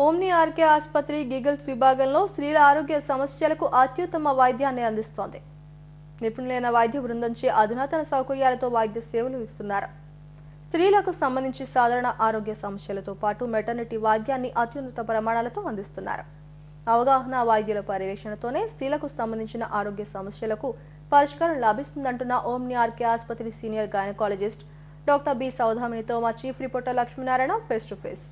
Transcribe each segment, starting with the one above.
Omni RK ఆసుపత్రి గిగల్స్ విభాగంలో స్త్రీల ఆరోగ్య సమస్యలకు అత్యుత్తమ వైద్యాన్ని అందిస్తోంది. నిపుణులైన వైద్య బృందంచే అధునాతన సౌకర్యాలతో వైద్య సేవలు ఇస్తున్నారు. స్త్రీలకు సంబంధించి సాధారణ ఆరోగ్య సమస్యలతో పాటు మెటర్నిటీ వైద్యాన్ని అత్యున్నత ప్రమాణాలతో అందిస్తున్నారు. అవగాహన వైద్యుల పర్యవేక్షణతోనే స్త్రీలకు సంబంధించిన ఆరోగ్య సమస్యలకు పరిష్కారం లభిస్తుందంటున్న ఓమ్ని ఆర్కే ఆసుపత్రి సీనియర్ గైనకాలజిస్ట్ డాక్టర్ బి సౌధామినితో మా chief reporter Lakshminarayana face to face.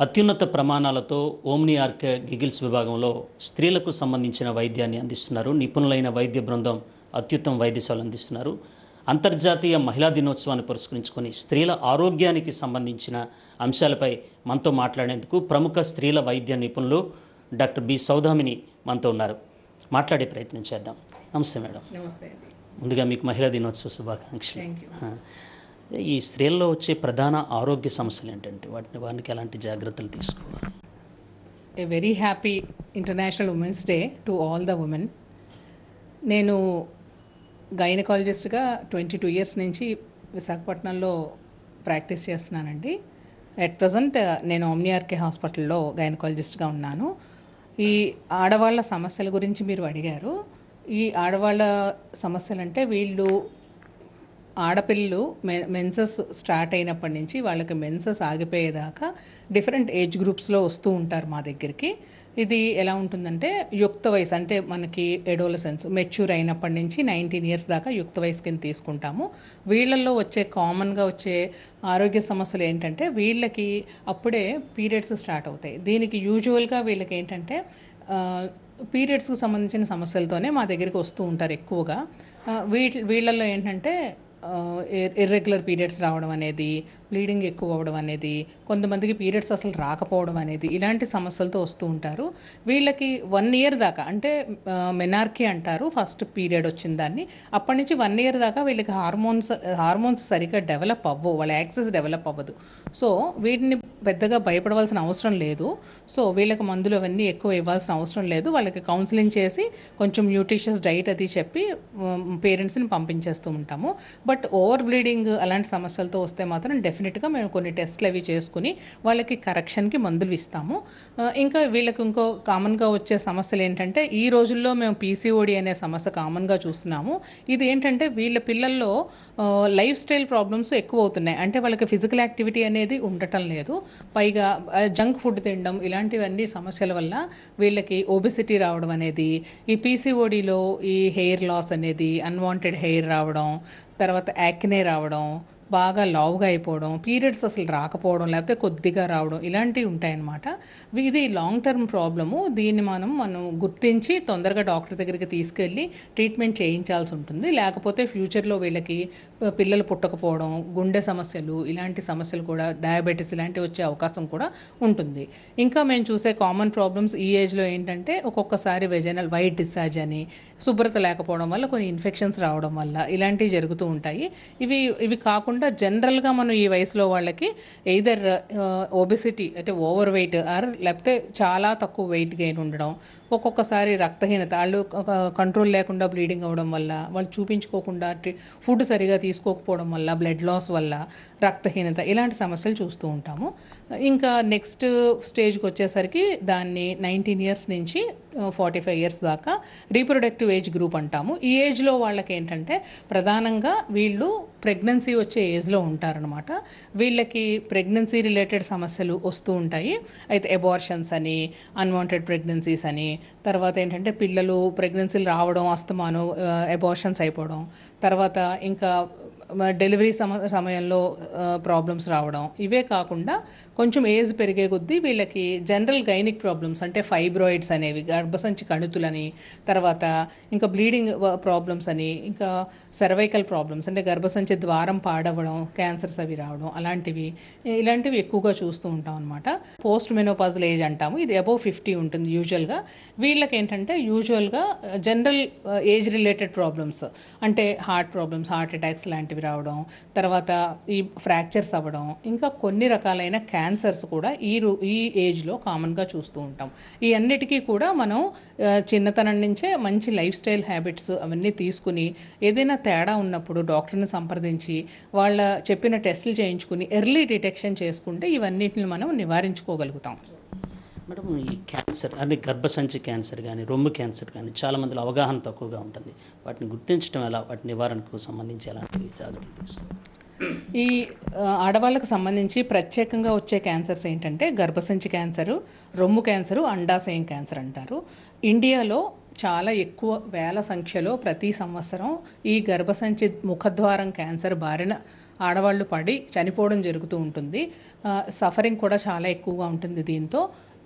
అత్యున్నత ప్రమాణాలతో ఓమ్ని ఆర్క్ గిగిల్స్ విభాగంలో స్త్రీలకు సంబంధించిన వైద్యాన్ని అందిస్తున్నారు. నిపుణులైన వైద్య బృందం అత్యుత్తమ వైద్య సేవలు అందిస్తున్నారు. అంతర్జాతీయ మహిళా దినోత్సవాన్ని పురస్కరించుకొని స్త్రీల ఆరోగ్యానికి సంబంధించిన అంశాలపై మనతో మాట్లాడేందుకు ప్రముఖ స్త్రీల వైద్య నిపుణులు డాక్టర్ బి. సౌదామిని మనతో ఉన్నారు. మాట్లాడే ప్రయత్నం చేద్దాం. నమస్తే మేడం. ముందుగా మీకు మహిళా దినోత్సవ శుభాకాంక్షలు. ఈ స్త్రీల్లో వచ్చే ప్రధాన ఆరోగ్య సమస్యలు ఏంటంటే వాటిని వారికి ఎలాంటి జాగ్రత్తలు తీసుకోవాలి? A very happy international women's day to all the women నేను గైనకాలజిస్ట్గా ట్వంటీ టూ ఇయర్స్ నుంచి విశాఖపట్నంలో ప్రాక్టీస్ చేస్తున్నానండి. అట్ ప్రజెంట్ uh, నేను ఓమ్నిఆర్కే హాస్పిటల్లో గైనకాలజిస్ట్గా ఉన్నాను. ఈ ఆడవాళ్ళ సమస్యల గురించి మీరు అడిగారు. ఈ ఆడవాళ్ళ సమస్యలు అంటే వీళ్ళు ఆడపిల్లలు మె మెన్సెస్ స్టార్ట్ అయినప్పటి నుంచి వాళ్ళకి మెన్సెస్ ఆగిపోయేదాకా డిఫరెంట్ ఏజ్ గ్రూప్స్లో వస్తూ ఉంటారు మా దగ్గరికి. ఇది ఎలా ఉంటుందంటే యుక్త వయసు అంటే మనకి ఎడోలసెన్స్ మెచ్యూర్ అయినప్పటి నుంచి నైన్టీన్ ఇయర్స్ దాకా యుక్త వయసు కింద తీసుకుంటాము. వీళ్ళల్లో వచ్చే కామన్గా వచ్చే ఆరోగ్య సమస్యలు ఏంటంటే వీళ్ళకి అప్పుడే పీరియడ్స్ స్టార్ట్ అవుతాయి. దీనికి యూజువల్గా వీళ్ళకి ఏంటంటే పీరియడ్స్కి సంబంధించిన సమస్యలతోనే మా దగ్గరికి వస్తూ ఉంటారు ఎక్కువగా. వీటి వీళ్ళల్లో ఏంటంటే ఇర్రెగ్యులర్ పీరియడ్స్ రావడం అనేది బ్లీడింగ్ ఎక్కువ అవ్వడం అనేది కొంతమందికి పీరియడ్స్ అసలు రాకపోవడం అనేది ఇలాంటి సమస్యలతో వస్తూ ఉంటారు. వీళ్ళకి వన్ ఇయర్ దాకా అంటే మెనార్కి అంటారు ఫస్ట్ పీరియడ్ వచ్చిన దాన్ని. అప్పటి నుంచి వన్ ఇయర్ దాకా వీళ్ళకి హార్మోన్స్ హార్మోన్స్ సరిగ్గా డెవలప్ అవ్వవు వాళ్ళ యాక్సెస్ డెవలప్ అవ్వదు. సో వీటిని పెద్దగా భయపడవలసిన అవసరం లేదు. సో వీళ్ళకి మందులు అవన్నీ ఎక్కువ ఇవ్వాల్సిన అవసరం లేదు. వాళ్ళకి కౌన్సిలింగ్ చేసి కొంచెం న్యూట్రిషియస్ డైట్ అది చెప్పి పేరెంట్స్ని పంపించేస్తూ ఉంటాము. బట్ ఓవర్ బ్లీడింగ్ అలాంటి సమస్యలతో వస్తే మాత్రం డెఫినెట్గా మేము కొన్ని టెస్ట్లు అవి చేసుకుని వాళ్ళకి కరెక్షన్కి మందులు ఇస్తాము. ఇంకా వీళ్ళకి ఇంకో కామన్గా వచ్చే సమస్యలు ఏంటంటే ఈ రోజుల్లో మేము పీసీఓడి అనే సమస్య కామన్గా చూస్తున్నాము. ఇది ఏంటంటే వీళ్ళ పిల్లల్లో లైఫ్ స్టైల్ ప్రాబ్లమ్స్ ఎక్కువ అవుతున్నాయి అంటే వాళ్ళకి ఫిజికల్ యాక్టివిటీ అనేది ఉండటం లేదు. పైగా జంక్ ఫుడ్ తినడం ఇలాంటివన్నీ సమస్యల వల్ల వీళ్ళకి ఒబిసిటీ రావడం అనేది ఈ పీసీఓడిలో ఈ హెయిర్ లాస్ అనేది అన్వాంటెడ్ హెయిర్ రావడం తర్వాత యాక్నే రావడం బాగా లావుగా అయిపోవడం పీరియడ్స్ అసలు రాకపోవడం లేకపోతే కొద్దిగా రావడం ఇలాంటివి ఉంటాయన్నమాట. ఇది లాంగ్ టర్మ్ ప్రాబ్లము దీన్ని మనం మనం గుర్తించి తొందరగా డాక్టర్ దగ్గరికి తీసుకెళ్ళి ట్రీట్మెంట్ చేయించాల్సి ఉంటుంది. లేకపోతే ఫ్యూచర్లో వీళ్ళకి పిల్లలు పుట్టకపోవడం గుండె సమస్యలు ఇలాంటి సమస్యలు కూడా డయాబెటీస్ ఇలాంటివి వచ్చే అవకాశం కూడా ఉంటుంది. ఇంకా మేము చూసే కామన్ ప్రాబ్లమ్స్ ఈ ఏజ్లో ఏంటంటే ఒక్కొక్కసారి వెజనల్ వైట్ డిశ్చార్జ్ అని శుభ్రత లేకపోవడం వల్ల కొన్ని ఇన్ఫెక్షన్స్ రావడం వల్ల ఇలాంటివి జరుగుతూ ఉంటాయి. ఇవి ఇవి కాకుండా జనరల్గా మనం ఈ వయసులో వాళ్ళకి ఎయిదర్ ఒబెసిటీ uh, అంటే ఓవర్ వెయిట్ ఆర్ లేకపోతే చాలా తక్కువ వెయిట్ గెయిన్ ఉండడం ఒక్కొక్కసారి రక్తహీనత వాళ్ళు కంట్రోల్ లేకుండా బ్లీడింగ్ అవ్వడం వల్ల వాళ్ళు చూపించుకోకుండా ఫుడ్ సరిగా తీసుకోకపోవడం వల్ల బ్లడ్ లాస్ వల్ల రక్తహీనత ఇలాంటి సమస్యలు చూస్తూ ఉంటాము. ఇంకా నెక్స్ట్ స్టేజ్కి వచ్చేసరికి దాన్ని నైన్టీన్ ఇయర్స్ నుంచి ఫార్టీ ఫైవ్ ఇయర్స్ దాకా రీప్రొడక్టివ్ ఏజ్ గ్రూప్ అంటాము. ఈ ఏజ్లో వాళ్ళకి ఏంటంటే ప్రధానంగా వీళ్ళు ప్రెగ్నెన్సీ వచ్చే ఏజ్లో ఉంటారనమాట వీళ్ళకి ప్రెగ్నెన్సీ రిలేటెడ్ సమస్యలు వస్తూ ఉంటాయి. అయితే ఎబార్షన్స్ అని అన్వాంటెడ్ ప్రెగ్నెన్సీస్ అని తర్వాత ఏంటంటే పిల్లలు ప్రెగ్నెన్సీలు రావడం అస్తమానం ఎబార్షన్స్ అయిపోవడం తర్వాత ఇంకా డెలివరీ సమ సమయంలో ప్రాబ్లమ్స్ రావడం ఇవే కాకుండా కొంచెం ఏజ్ పెరిగే కొద్దీ వీళ్ళకి జనరల్ గైనిక్ ప్రాబ్లమ్స్ అంటే ఫైబ్రాయిడ్స్ అనేవి గర్భసంచి కణుతులని తర్వాత ఇంకా బ్లీడింగ్ ప్రాబ్లమ్స్ అని ఇంకా సర్వైకల్ ప్రాబ్లమ్స్ అంటే గర్భసంచి ద్వారం పాడవడం క్యాన్సర్స్ అవి రావడం అలాంటివి ఇలాంటివి ఎక్కువగా చూస్తూ ఉంటాం అనమాట పోస్ట్ మెనోపాజల్ ఏజ్ అంటాము ఇది అబౌవ్ ఫిఫ్టీ ఉంటుంది యూజువల్గా. వీళ్ళకి ఏంటంటే యూజువల్గా జనరల్ ఏజ్ రిలేటెడ్ ప్రాబ్లమ్స్ అంటే హార్ట్ ప్రాబ్లమ్స్ హార్ట్ అటాక్స్ లాంటివి లాంటివి రావడం తర్వాత ఈ ఫ్రాక్చర్స్ అవ్వడం ఇంకా కొన్ని రకాలైన క్యాన్సర్స్ కూడా ఈ రూ ఈ ఏజ్లో కామన్గా చూస్తూ ఉంటాం. ఈ అన్నిటికీ కూడా మనం చిన్నతనం నుంచే మంచి లైఫ్ స్టైల్ హ్యాబిట్స్ అవన్నీ తీసుకుని ఏదైనా తేడా ఉన్నప్పుడు డాక్టర్ని సంప్రదించి వాళ్ళ చెప్పిన టెస్టులు చేయించుకుని ఎర్లీ డిటెక్షన్ చేసుకుంటే ఇవన్నిటిని మనం నివారించుకోగలుగుతాం. మేడం ఈ క్యాన్సర్ అంటే గర్భసంచి క్యాన్సర్ కానీ రొమ్ము క్యాన్సర్ కానీ చాలా మందిలో అవగాహన తక్కువగా ఉంటుంది. వాటిని గుర్తించడం ఎలా? వాటి నివారణకు సంబంధించి ఎలాంటి జాగ్రత్తలు ఈ ఆడవాళ్ళకు సంబంధించి ప్రత్యేకంగా వచ్చే క్యాన్సర్స్ ఏంటంటే గర్భసంచి క్యాన్సరు రొమ్ము క్యాన్సరు అండాశయం క్యాన్సర్ అంటారు. ఇండియాలో చాలా ఎక్కువ వేల సంఖ్యలో ప్రతి సంవత్సరం ఈ గర్భసంచి ముఖద్వారం క్యాన్సర్ బారిన ఆడవాళ్ళు పడి చనిపోవడం జరుగుతూ ఉంటుంది. సఫరింగ్ కూడా చాలా ఎక్కువగా ఉంటుంది దీంతో.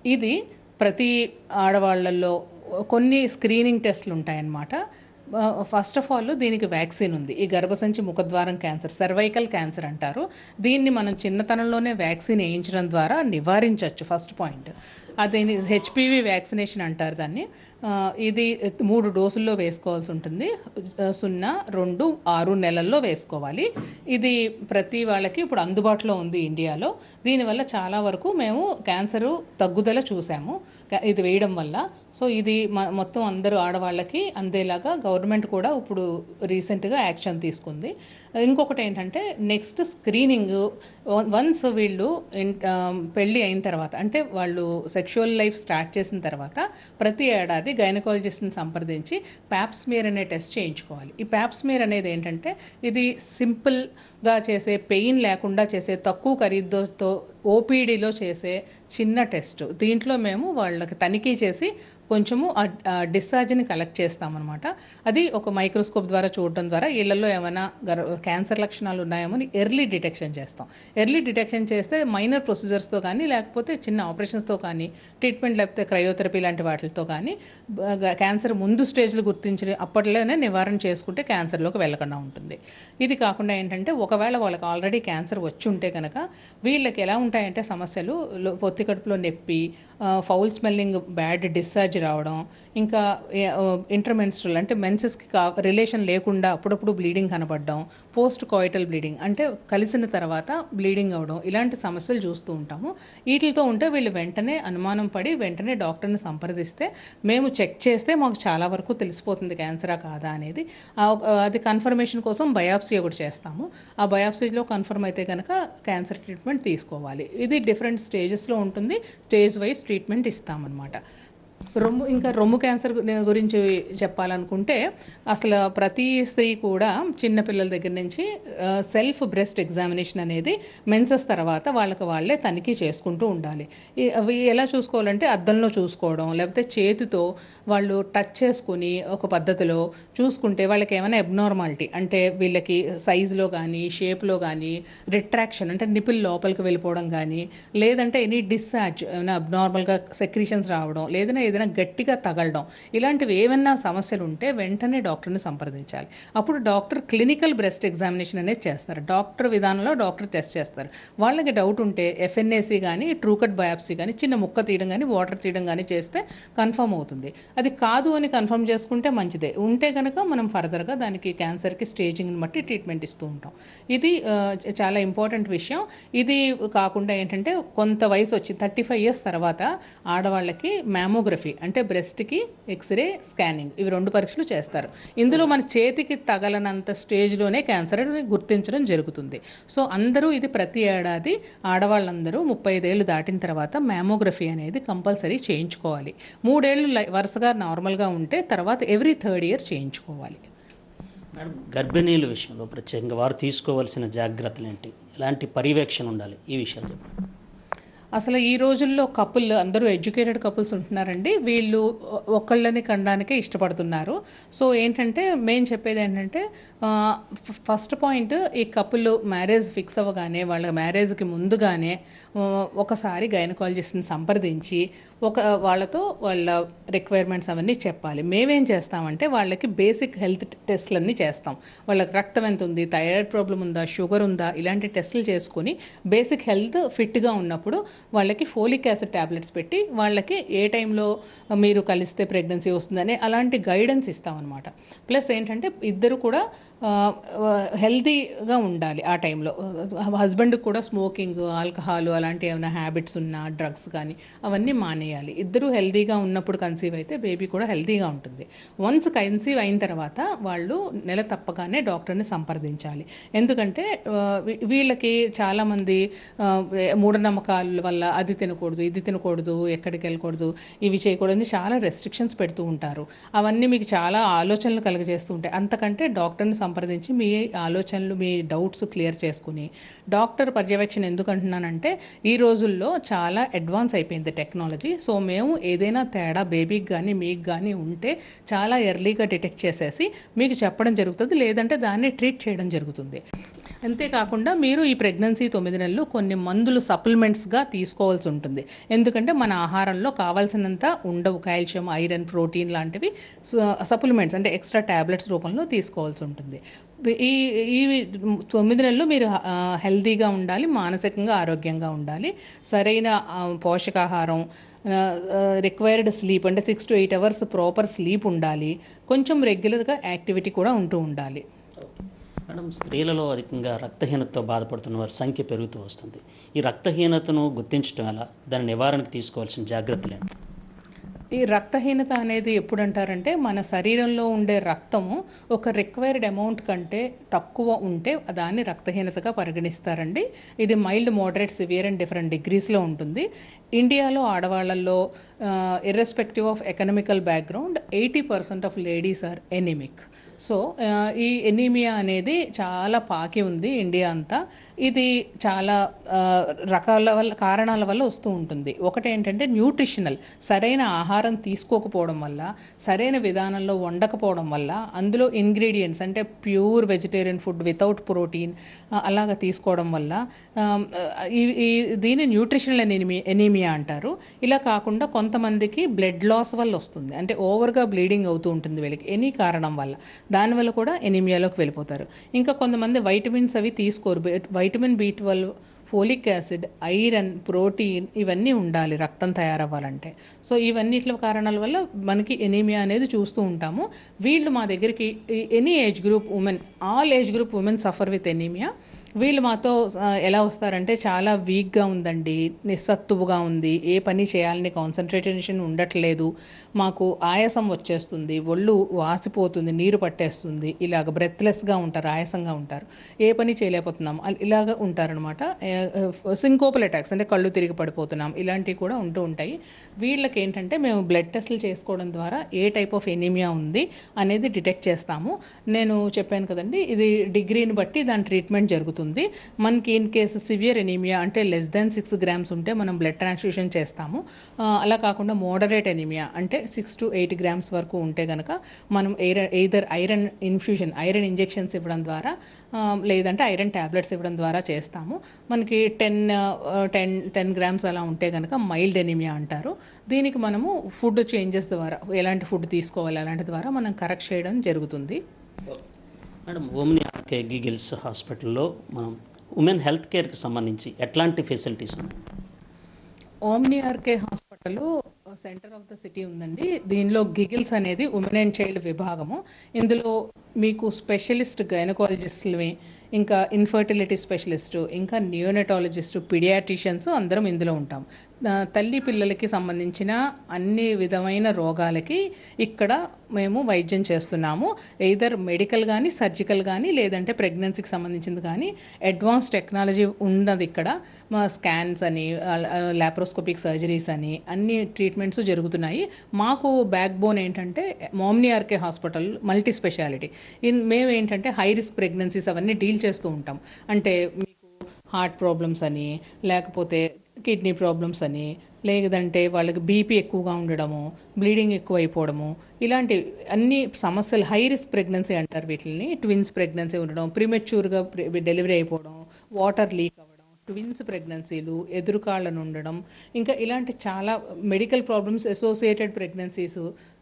ఇది ప్రతి ఆడవాళ్ళల్లో కొన్ని స్క్రీనింగ్ టెస్ట్లు ఉంటాయన్నమాట. ఫస్ట్ ఆఫ్ ఆల్ దీనికి వ్యాక్సిన్ ఉంది. ఈ గర్భసంచి ముఖద్వారం క్యాన్సర్ సర్వైకల్ క్యాన్సర్ అంటారు. దీన్ని మనం చిన్నతనంలోనే వ్యాక్సిన్ వేయించడం ద్వారా నివారించవచ్చు ఫస్ట్ పాయింట్. అది హెచ్పివి వ్యాక్సినేషన్ అంటారు దాన్ని. ఇది మూడు డోసుల్లో వేసుకోవాల్సి ఉంటుంది. సున్నా రెండు ఆరు నెలల్లో వేసుకోవాలి. ఇది ప్రతి వాళ్ళకి ఇప్పుడు అందుబాటులో ఉంది ఇండియాలో. దీనివల్ల చాలా వరకు మేము క్యాన్సరు తగ్గుదల చూసాము ఇది వేయడం వల్ల. సో ఇది మ- మొత్తం అందరూ ఆడవాళ్ళకి అందేలాగా గవర్నమెంట్ కూడా ఇప్పుడు రీసెంట్గా యాక్షన్ తీసుకుంది. ఇంకొకటి ఏంటంటే నెక్స్ట్ స్క్రీనింగ్ వన్స్ వీళ్ళు um, పెళ్ళి అయిన తర్వాత అంటే వాళ్ళు సెక్షువల్ లైఫ్ స్టార్ట్ చేసిన తర్వాత ప్రతి ఏడాది గైనకాలజిస్ట్ని సంప్రదించి ప్యాప్స్మియర్ అనే టెస్ట్ చేయించుకోవాలి. ఈ ప్యాప్స్మియర్ అనేది ఏంటంటే ఇది సింపుల్గా చేసే పెయిన్ లేకుండా చేసే తక్కువ ఖరీదుతో ఓపీడీలో చేసే చిన్న టెస్ట్ దీంట్లో మేము వాళ్ళకి తనిఖీ చేసి కొంచెము డిశ్చార్జ్ని కలెక్ట్ చేస్తామన్నమాట. అది ఒక మైక్రోస్కోప్ ద్వారా చూడడం ద్వారా ఇళ్ళలో ఏమైనా క్యాన్సర్ లక్షణాలు ఉన్నాయేమో అని ఎర్లీ డిటెక్షన్ చేస్తాం. ఎర్లీ డిటెక్షన్ చేస్తే మైనర్ ప్రొసీజర్స్తో కానీ లేకపోతే చిన్న ఆపరేషన్స్తో కానీ ట్రీట్మెంట్ లేకపోతే క్రయోథెరపీ లాంటి వాటితో కానీ క్యాన్సర్ ముందు స్టేజ్లు గుర్తించి అప్పట్లోనే నివారణ చేసుకుంటే క్యాన్సర్లోకి వెళ్ళకుండా ఉంటుంది. ఇది కాకుండా ఏంటంటే ఒకవేళ వాళ్ళకి ఆల్రెడీ క్యాన్సర్ వచ్చి ఉంటే కనుక వీళ్ళకి ఎలా ఉంటాయంటే సమస్యలు పొత్తి కడుపులో నొప్పి ఫౌల్ స్మెల్లింగ్ బ్యాడ్ డిశ్చార్జ్ రావడం ఇంకా ఇంటర్మెన్స్ట్రల్ అంటే మెన్సెస్కి కా రిలేషన్ లేకుండా అప్పుడప్పుడు బ్లీడింగ్ కనబడడం పోస్ట్ కాయిటల్ బ్లీడింగ్ అంటే కలిసిన తర్వాత బ్లీడింగ్ అవడం ఇలాంటి సమస్యలు చూస్తూ ఉంటాము. వీటితో ఉంటే వీళ్ళు వెంటనే అనుమానం పడి వెంటనే డాక్టర్ని సంప్రదిస్తే మేము చెక్ చేస్తే మాకు చాలా వరకు తెలిసిపోతుంది క్యాన్సరా కాదా అనేది. అది కన్ఫర్మేషన్ కోసం బయాప్సీ ఒకటి చేస్తాము. ఆ బయాప్సీలో కన్ఫర్మ్ అయితే కనుక క్యాన్సర్ ట్రీట్మెంట్ తీసుకోవాలి. ఇది డిఫరెంట్ స్టేజెస్లో ఉంటుంది. స్టేజ్ వైజ్ ట్రీట్మెంట్ ఇస్తామన్నమాట. రొమ్ము ఇంకా రొమ్ము క్యాన్సర్ గురించి చెప్పాలనుకుంటే అసలు ప్రతి స్త్రీ కూడా చిన్నపిల్లల దగ్గర నుంచి సెల్ఫ్ బ్రెస్ట్ ఎగ్జామినేషన్ అనేది మెన్సెస్ తర్వాత వాళ్ళకి వాళ్ళే తనిఖీ చేసుకుంటూ ఉండాలి. అవి ఎలా చూసుకోవాలంటే అద్దంలో చూసుకోవడం లేకపోతే చేతితో వాళ్ళు టచ్ చేసుకుని ఒక పద్ధతిలో చూసుకుంటే వాళ్ళకి ఏమైనా ఎబ్నార్మాలిటీ అంటే వీళ్ళకి సైజులో కానీ షేప్లో కానీ రిట్రాక్షన్ అంటే నిపుల్ లోపలికి వెళ్ళిపోవడం కానీ లేదంటే ఎనీ డిశ్చార్జ్ ఏమైనా అబ్నార్మల్గా సెక్రీషన్స్ రావడం లేదన్నా ఏదైనా గట్టిగా తగలడం ఇలాంటివి ఏమైనా సమస్యలు ఉంటే వెంటనే డాక్టర్ని సంప్రదించాలి. అప్పుడు డాక్టర్ క్లినికల్ బ్రెస్ట్ ఎగ్జామినేషన్ అనేది చేస్తారు. డాక్టర్ విధానంలో డాక్టర్ టెస్ట్ చేస్తారు. వాళ్ళకి డౌట్ ఉంటే ఎఫ్ఎన్ఏసి కానీ ట్రూకట్ బయాప్సీ కానీ చిన్న ముక్క తీయడం కానీ వాటర్ తీయడం కానీ చేస్తే కన్ఫర్మ్ అవుతుంది. అది కాదు అని కన్ఫర్మ్ చేసుకుంటే మంచిదే. ఉంటే కనుక మనం ఫర్దర్గా దానికి క్యాన్సర్కి స్టేజింగ్ని బట్టి ట్రీట్మెంట్ ఇస్తూ ఉంటాం. ఇది చాలా ఇంపార్టెంట్ విషయం. ఇది కాకుండా ఏంటంటే కొంత వయసు వచ్చి థర్టీ ఫైవ్ ఇయర్స్ తర్వాత ఆడవాళ్ళకి మ్యామోగ్రఫీ అంటే బ్రెస్ట్కి ఎక్స్రే స్కానింగ్ ఇవి రెండు పరీక్షలు చేస్తారు. ఇందులో మన చేతికి తగలనంత స్టేజ్లోనే క్యాన్సర్ గుర్తించడం జరుగుతుంది. సో అందరూ ఇది ప్రతి ఏడాది ఆడవాళ్ళందరూ ముప్పై ఐదేళ్ళు దాటిన తర్వాత మ్యామోగ్రఫీ అనేది కంపల్సరీ చేయించుకోవాలి. మూడేళ్ళు లై- వరుసగా నార్మల్గా ఉంటే తర్వాత ఎవ్రీ థర్డ్ ఇయర్ చేయించుకోవాలి. మేడం గర్భిణీల విషయంలో ప్రత్యేకంగా వారు తీసుకోవాల్సిన జాగ్రత్తలు ఏంటి? ఎలాంటి పర్యవేక్షణ ఉండాలి? ఈ విషయాలు చెప్పండి. అసలు ఈ రోజుల్లో కపుల్ అందరూ ఎడ్యుకేటెడ్ కపుల్స్ ఉంటున్నారండి. వీళ్ళు ఒకళ్ళని కనడానికే ఇష్టపడుతున్నారు. సో ఏంటంటే మెయిన్ చెప్పేది ఏంటంటే ఫస్ట్ పాయింట్ ఈ కపుల్ మ్యారేజ్ ఫిక్స్ అవ్వగానే వాళ్ళ మ్యారేజ్కి ముందుగానే ఒకసారి గైనకాలజిస్ట్ని సంప్రదించి ఒక వాళ్ళతో వాళ్ళ రిక్వైర్మెంట్స్ అవన్నీ చెప్పాలి. మేమేం చేస్తామంటే వాళ్ళకి బేసిక్ హెల్త్ టెస్ట్లన్నీ చేస్తాం. వాళ్ళకి రక్తం ఎంత ఉంది థైరాయిడ్ ప్రాబ్లం ఉందా షుగర్ ఉందా ఇలాంటి టెస్టులు చేసుకొని బేసిక్ హెల్త్ ఫిట్గా ఉన్నప్పుడు వాళ్ళకి ఫోలిక్ యాసిడ్ ట్యాబ్లెట్స్ పెట్టి వాళ్ళకి ఏ టైంలో మీరు కలిస్తే ప్రెగ్నెన్సీ వస్తుందని అలాంటి గైడెన్స్ ఇస్తామన్నమాట. ప్లస్ ఏంటంటే ఇద్దరు కూడా హెల్తీగా ఉండాలి ఆ టైంలో. హస్బెండ్కి కూడా స్మోకింగ్ ఆల్కహాల్ అలాంటి ఏమైనా హ్యాబిట్స్ ఉన్నా డ్రగ్స్ కానీ అవన్నీ మానేయాలి. ఇద్దరు హెల్తీగా ఉన్నప్పుడు కన్సీవ్ అయితే బేబీ కూడా హెల్తీగా ఉంటుంది. వన్స్ కన్సీవ్ అయిన తర్వాత వాళ్ళు నెల తప్పగానే డాక్టర్ని సంప్రదించాలి. ఎందుకంటే వీళ్ళకి చాలామంది మూఢనమ్మకాల వల్ల అది తినకూడదు ఇది తినకూడదు ఎక్కడికి వెళ్ళకూడదు ఇవి చేయకూడదు చాలా రెస్ట్రిక్షన్స్ పెడుతూ ఉంటారు. అవన్నీ మీకు చాలా ఆలోచనలు కలుగజేస్తూ ఉంటాయి. అంతకంటే డాక్టర్ని సంప్రదించి మీ ఆలోచనలు మీ డౌట్స్ క్లియర్ చేసుకుని డాక్టర్ పర్యవేక్షణ ఎందుకు అంటున్నానంటే ఈ రోజుల్లో చాలా అడ్వాన్స్ అయిపోయింది టెక్నాలజీ. సో మేము ఏదైనా తేడా బేబీకి కానీ మీకు కానీ ఉంటే చాలా ఎర్లీగా డిటెక్ట్ చేసేసి మీకు చెప్పడం జరుగుతుంది లేదంటే దాన్ని ట్రీట్ చేయడం జరుగుతుంది. అంతేకాకుండా మీరు ఈ ప్రెగ్నెన్సీ తొమ్మిది నెలలు కొన్ని మందులు సప్లిమెంట్స్గా తీసుకోవాల్సి ఉంటుంది. ఎందుకంటే మన ఆహారంలో కావాల్సినంత ఉండవు. కాల్షియం ఐరన్ ప్రోటీన్ లాంటివి సప్లిమెంట్స్ అంటే ఎక్స్ట్రా ట్యాబ్లెట్స్ రూపంలో తీసుకోవాల్సి ఉంటుంది. ఈ ఈ తొమ్మిది నెలలు మీరు హెల్తీగా ఉండాలి మానసికంగా ఆరోగ్యంగా ఉండాలి. సరైన పోషకాహారం రిక్వైర్డ్ స్లీప్ అంటే six to eight hours proper sleep ఉండాలి. కొంచెం రెగ్యులర్గా యాక్టివిటీ కూడా ఉంటూ ఉండాలి. మేడం స్త్రీలలో అధికంగా రక్తహీనతతో బాధపడుతున్న వారి సంఖ్య పెరుగుతూ వస్తుంది. ఈ రక్తహీనతను గుర్తించడం ఎలా? దాని నివారణకు తీసుకోవాల్సిన జాగ్రత్తలు ఏంటి? ఈ రక్తహీనత అనేది ఎప్పుడు అంటారంటే మన శరీరంలో ఉండే రక్తము ఒక రిక్వైర్డ్ అమౌంట్ కంటే తక్కువ ఉంటే దాన్ని రక్తహీనతగా పరిగణిస్తారండి. ఇది mild moderate severe and different డిగ్రీస్లో ఉంటుంది. ఇండియాలో ఆడవాళ్ళల్లో irrespective of economical background eighty percent of ladies are anaemic so ఈ ఎనీమియా అనేది చాలా పాకి ఉంది ఇండియా అంతా. ఇది చాలా రకాల వల్ల కారణాల వల్ల వస్తూ ఉంటుంది. ఒకటి ఏంటంటే న్యూట్రిషనల్ సరైన ఆహారం తీసుకోకపోవడం వల్ల సరైన విధానంలో వండకపోవడం వల్ల అందులో ఇంగ్రీడియంట్స్ అంటే pure vegetarian food without protein అలాగ తీసుకోవడం వల్ల ఈ దీని దీన్ని న్యూట్రిషనల్ ఎనీమియా ఎనీమియా అంటారు. ఇలా కాకుండా కొంతమందికి బ్లడ్ లాస్ వల్ల వస్తుంది. అంటే ఓవర్గా బ్లీడింగ్ అవుతూ ఉంటుంది వీళ్ళకి ఎనీ కారణం వల్ల. దానివల్ల కూడా ఎనీమియాలోకి వెళ్ళిపోతారు. ఇంకా కొంతమంది వైటమిన్స్ అవి తీసుకోరు. Vitamin B twelve folic acid iron protein ఇవన్నీ ఉండాలి రక్తం తయారవ్వాలంటే. సో ఇవన్నిట్ల కారణాల వల్ల మనకి ఎనీమియా అనేది చూస్తూ ఉంటాము. వీళ్ళు మా దగ్గరికి any age group women all age group women suffer with anaemia. వీళ్ళు మాతో ఎలా వస్తారంటే చాలా వీక్గా ఉందండి నిస్సత్తువుగా ఉంది ఏ పని చేయాలని కాన్సన్ట్రేషన్ ఉండట్లేదు మాకు ఆయాసం వచ్చేస్తుంది ఒళ్ళు వాసిపోతుంది నీరు పట్టేస్తుంది ఇలాగ బ్రెత్లెస్గా ఉంటారు ఆయాసంగా ఉంటారు. ఏ పని చేయలేకపోతున్నాం ఇలాగ ఉంటారనమాట సింకోపల్ అటాక్స్ అంటే కళ్ళు తిరిగి పడిపోతున్నాం ఇలాంటివి కూడా ఉంటూ ఉంటాయి. వీళ్ళకి ఏంటంటే మేము బ్లడ్ టెస్ట్లు చేసుకోవడం ద్వారా ఏ టైప్ ఆఫ్ ఎనీమియా ఉంది అనేది డిటెక్ట్ చేస్తాము. నేను చెప్పాను కదండి ఇది డిగ్రీని బట్టి దాని ట్రీట్మెంట్ జరుగుతుంది. మనకి ఇన్ కేసు సివియర్ ఎనీమియా అంటే లెస్ దెన్ సిక్స్ గ్రామ్స్ ఉంటే మనం బ్లడ్ ట్రాన్స్ఫ్యూషన్ చేస్తాము. అలా కాకుండా మోడరేట్ ఎనీమియా అంటే సిక్స్ టు ఎయిట్ గ్రామ్స్ వరకు ఉంటే కనుక మనం either iron infusion iron injections ఇవ్వడం ద్వారా లేదంటే ఐరన్ ట్యాబ్లెట్స్ ఇవ్వడం ద్వారా చేస్తాము. మనకి టెన్ టెన్ టెన్ గ్రామ్స్ అలా ఉంటే కనుక మైల్డ్ ఎనీమియా అంటారు. దీనికి మనము ఫుడ్ చేంజెస్ ద్వారా ఎలాంటి ఫుడ్ తీసుకోవాలి అలాంటి ద్వారా మనం కరెక్ట్ చేయడం జరుగుతుంది. మేడం ఓమ్ని ఆర్కే గీగిల్స్ హాస్పిటల్లో మనం ఉమెన్ హెల్త్ కేర్కి సంబంధించి ఎట్లాంటి ఫెసిలిటీస్ ఉన్నాయి? Omni RK hospital centre of the city ఉందండి. దీనిలో గిగిల్స్ అనేది ఉమెన్ అండ్ చైల్డ్ విభాగము. ఇందులో మీకు స్పెషలిస్ట్ గైనకాలజిస్టులవి ఇంకా ఇన్ఫర్టిలిటీ స్పెషలిస్ట్ ఇంకా నియోనటాలజిస్ట్ పిడియాట్రిషియన్స్ అందరం ఇందులో ఉంటాం. తల్లి పిల్లలకి సంబంధించిన అన్ని విధమైన రోగాలకి ఇక్కడ మేము వైద్యం చేస్తున్నాము. ఎయిదర్ మెడికల్ కానీ సర్జికల్ కానీ లేదంటే ప్రెగ్నెన్సీకి సంబంధించింది కానీ అడ్వాన్స్ టెక్నాలజీ ఉన్నది ఇక్కడ. మా స్కాన్స్ అని లాప్రోస్కోపిక్ సర్జరీస్ అని అన్ని ట్రీట్మెంట్స్ జరుగుతున్నాయి. మాకు బ్యాక్ బోన్ ఏంటంటే మోమ్నిఆర్కే హాస్పిటల్ మల్టీ స్పెషాలిటీ ఇన్ మేము ఏంటంటే హై రిస్క్ ప్రెగ్నెన్సీస్ అవన్నీ డీల్ చేస్తూ ఉంటాం. అంటే మీకు హార్ట్ ప్రాబ్లమ్స్ అని లేకపోతే కిడ్నీ ప్రాబ్లమ్స్ అని లేదంటే వాళ్ళకి బీపీ ఎక్కువగా ఉండడము బ్లీడింగ్ ఎక్కువ అయిపోవడము ఇలాంటి అన్ని సమస్యలు హై రిస్క్ ప్రెగ్నెన్సీ అంటారు వీటిని ట్విన్స్ ప్రెగ్నెన్సీ ఉండడం ప్రిమెచ్యూర్గా డెలివరీ అయిపోవడం వాటర్ లీక్ అవ్వడం ట్విన్స్ ప్రెగ్నెన్సీలు ఎదురుకాళ్ళను ఉండడం ఇంకా ఇలాంటి చాలా medical problems associated pregnancies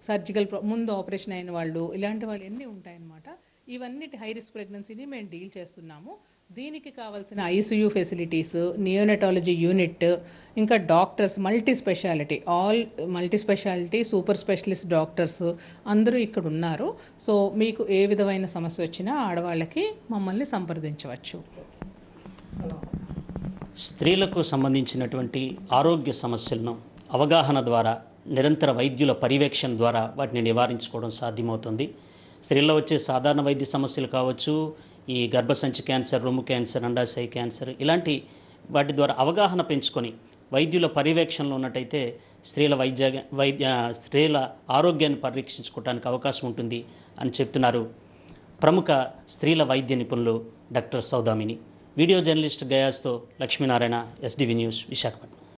surgical ముందు ఆపరేషన్ అయిన వాళ్ళు ఇలాంటి వాళ్ళు ఎన్ని ఉంటాయన్నమాట. ఇవన్నీ హై రిస్క్ ప్రెగ్నెన్సీని మేము డీల్ చేస్తున్నాము. దీనికి కావాల్సిన ఐసీయూ ఫెసిలిటీస్ నియోనటాలజీ యూనిట్ ఇంకా doctors multi speciality all multi speciality super specialist doctors అందరూ ఇక్కడ ఉన్నారు. సో మీకు ఏ విధమైన సమస్య వచ్చినా ఆడవాళ్ళకి మమ్మల్ని సంప్రదించవచ్చు. స్త్రీలకు సంబంధించినటువంటి ఆరోగ్య సమస్యలను అవగాహన ద్వారా నిరంతర వైద్యుల పర్యవేక్షణ ద్వారా వాటిని నివారించుకోవడం సాధ్యమవుతుంది. స్త్రీల్లో వచ్చే సాధారణ వైద్య సమస్యలు కావచ్చు ఈ గర్భసంచి క్యాన్సర్ రొమ్ము క్యాన్సర్ అండాశయ క్యాన్సర్ ఇలాంటి వాటి ద్వారా అవగాహన పెంచుకొని వైద్యుల పర్యవేక్షణలో ఉన్నట్టయితే స్త్రీల వైద్య వైద్య స్త్రీల ఆరోగ్యాన్ని పరీక్షించుకోవడానికి అవకాశం ఉంటుంది అని చెప్తున్నారు ప్రముఖ స్త్రీల వైద్య నిపుణులు డాక్టర్ సౌదామిని. వీడియో జర్నలిస్ట్ గయాస్తో లక్ష్మీనారాయణ ఎస్డివి న్యూస్ విశాఖపట్నం.